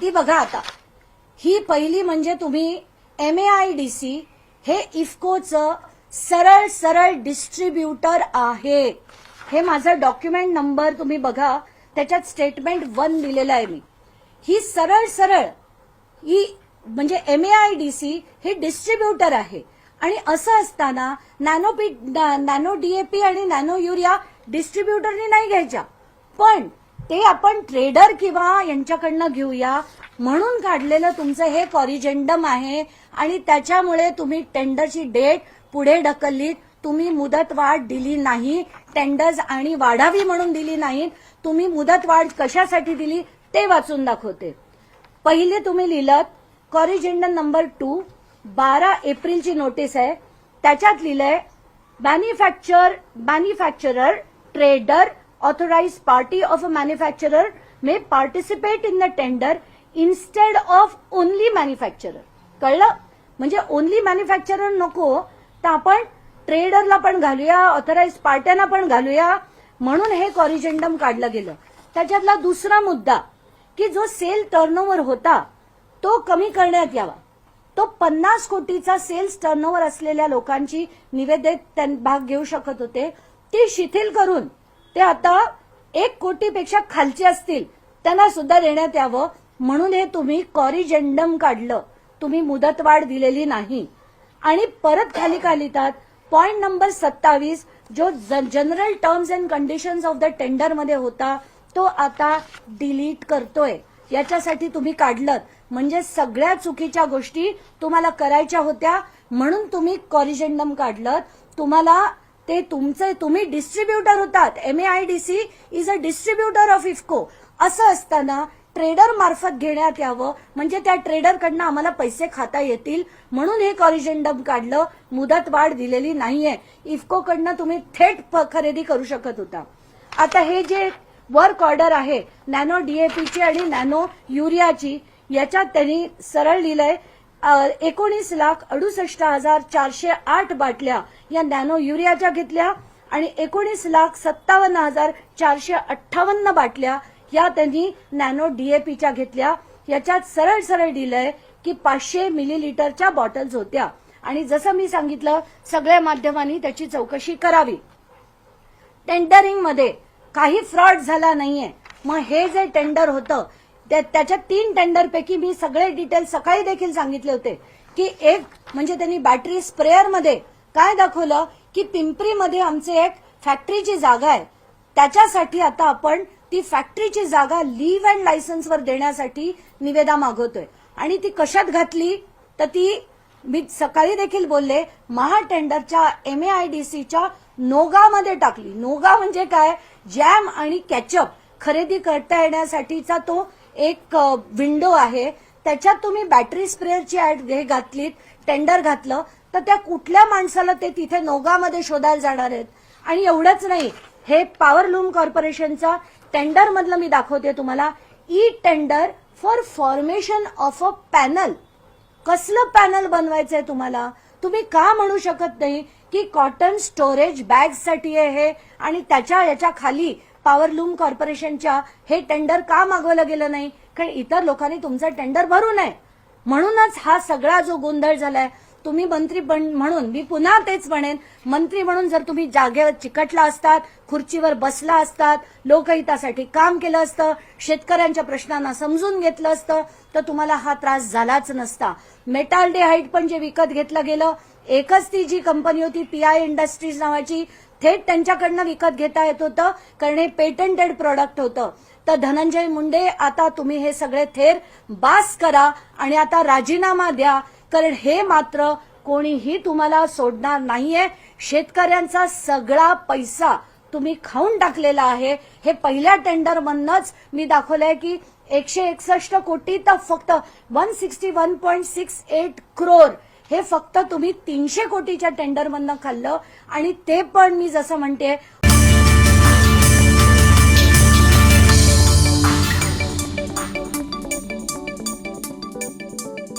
ती बघा आता. ही पहिली म्हणजे तुम्ही M A I D C हे इफकोचं सरळ सरळ डिस्ट्रीब्युटर आहे. हे माझं डॉक्युमेंट नंबर तुम्ही बघा. त्याच्यात स्टेटमेंट वन दिलेलं आहे मी. ही सरळ सरळ ही म्हणजे M A I D C हे डिस्ट्रीब्युटर आहे. आणि असं असताना नॅनो पी नॅनो डीएपी आणि नॅनो युरिया डिस्ट्रीब्युटरनी नाही घ्यायच्या. पण ते आपण ट्रेडर किंवा यांच्याकडनं घेऊया. म्हणून काढलेलं तुमचं हे कॉरिजेंडम आहे. आणि त्याच्यामुळे तुम्ही टेंडरची डेट पुढे ढकललीत. तुम्ही मुदतवाढ दिली नाही. टेंडर्स आणि वाढावी म्हणून दिली नाहीत. तुम्ही मुदतवाढ कशासाठी दिली ते वाचून दाखवते. पहिले तुम्ही लिहिलं कॉरिजेंडम नंबर टू बारा एप्रिलची नोटीस आहे. त्याच्यात लिहिलंय manufacture manufacturer trader authorized party of a manufacturer may participate in the tender instead of only manufacturer कळलं? म्हणजे ओनली मॅन्युफॅक्चरर नको तर आपण ट्रेडरला पण घालूया ऑथराइज पार्ट्यांना पण घालूया म्हणून हे कॉरिजेंडम काढलं गेलं. त्याच्यातला दुसरा मुद्दा की जो सेल टर्नओव्हर होता तो कमी करण्यात यावा. तो पन्नास कोटीचा सेल्स टर्नओव्हर असलेल्या लोकांची निवेदित त्यां- भाग घेऊ शकत होते. ती शिथिल करून ते आता एक कोटीपेक्षा खालचे असतील. त्यांना सुद्धा देण्यात यावं. म्हणून हे तुम्ही कॉरिजेंडम काढलं. तुम्ही मुदतवाढ दिलेली नाही. आणि परत खाली का पॉईंट पॉइंट नंबर सत्तावीस जो general terms and conditions of the टेंडरमध्ये होता तो आता डिलीट करतोय. याच्यासाठी तुम्ही काढलं म्हणजे सगळ्या चुकीच्या गोष्टी तुम्हाला करायच्या होत्या म्हणून तुम्ही कॉरिजेंडम काढलं तुम्हाला ते तुमचे तुम्ही डिस्ट्रीब्युटर होतात. M A I D C is a distributor of IFFCO असं असताना ट्रेडर मार्फत घेण्यात यावं. म्हणजे त्या ट्रेडरकडनं आम्हाला पैसे खाता येतील. म्हणून हे कॉरिजेंडम काढलं. मुदत वाढ दिलेली नाहीये. इफकोकडनं तुम्ही थेट खरेदी करू शकत होता. आता हे जे वर्क ऑर्डर आहे नॅनो डीएपीची आणि नॅनो युरियाची याच्यात त्यांनी सरळ लिहिलंय एकोणीस लाख अडुसष्ट हजार चारशे आठ बाटल्या या नॅनो युरियाच्या घेतल्या आणि एकोणीस लाख सत्तावन्न हजार चारशे अठ्ठावन्न बाटल्या या त्यांनी नॅनो डीएपीच्या घेतल्या. याच्यात सरळ सरळ दिलंय की पाचशे मिलीलिटरच्या बॉटल्स होत्या. आणि जसं मी सांगितलं सगळ्या माध्यमांनी त्याची चौकशी करावी. टेंडरिंगमध्ये काही फ्रॉड झाला नाहीये. मग हे जे टेंडर होतं त्याच्या तीन टेंडरपैकी मी सगळे डिटेल सकाळी देखील सांगितले होते की एक म्हणजे त्यांनी बॅटरी स्प्रेअरमध्ये काय दाखवलं की पिंपरीमध्ये आमचे एक फॅक्टरीची जागा आहे. त्याच्यासाठी आता आपण ती फॅक्टरीची जागा लीव अँड लायसन्सवर देण्यासाठी निवेदा मागवतोय. आणि ती कशात घातली? तर ती मी सकाळी देखील बोलले महाटेंडरच्या एम ए आय डी सीच्या नोगामध्ये टाकली. नोगा म्हणजे काय? जॅम आणि कॅचअप खरेदी करता येण्यासाठीचा तो एक विंडो आहे. त्याच्यात तुम्ही बॅटरी स्प्रेअरची ऍड हे घातलीत टेंडर घातलं तर त्या कुठल्या माणसाला ते तिथे नोगामध्ये शोधायला जाणार आहेत? आणि एवढंच नाही हे पॉवरलूम कॉर्पोरेशनचा टेंडर मधलं मी दाखवते तुम्हाला. E tender for formation of a panel कसलं पॅनल बनवायचंय तुम्हाला? तुम्ही का म्हणू शकत नाही की कॉटन स्टोरेज बॅगसाठी आहे हे आणि त्याच्या याच्या खाली पॉवरलूम कॉर्पोरेशनच्या हे टेंडर का मागवलं गेलं नाही? कारण इतर लोकांनी तुमचं टेंडर भरू नये. म्हणूनच हा सगळा जो गोंधळ झालाय तुम्ही मंत्री बन- म्हणून मी पुन्हा तेच म्हणेन मंत्री म्हणून जर तुम्ही जागेवर चिकटला असतात खुर्चीवर बसला असतात लोकहितासाठी काम केलं असतं शेतकऱ्यांच्या प्रश्नांना समजून घेतलं असतं तर तुम्हाला हा त्रास झालाच नसता. मेटाल डे हाईट पण जे विकत घेतलं गेलं एकच ती जी कंपनी होती पी आय इंडस्ट्रीज नावाची थेट त्यांच्याकडनं विकत घेता येत होतं कारण हे पेटंटेड प्रॉडक्ट होतं. तर धनंजय मुंडे आता तुम्ही हे सगळे थेर बास करा आणि आता राजीनामा द्या कारण हे मात्र कोणीही तुम्हाला सोडणार नाहीये. शेतकऱ्यांचा सगळा पैसा तुम्ही खाऊन टाकलेला आहे. हे पहिल्या टेंडरमधनच मी दाखवलंय की एकशे एकसष्ट कोटी तर फक्त one sixty one point six eight crore हे फक्त तुम्ही तीनशे कोटीच्या टेंडरमधनं खाल्लं आणि ते पण मी जसं म्हणते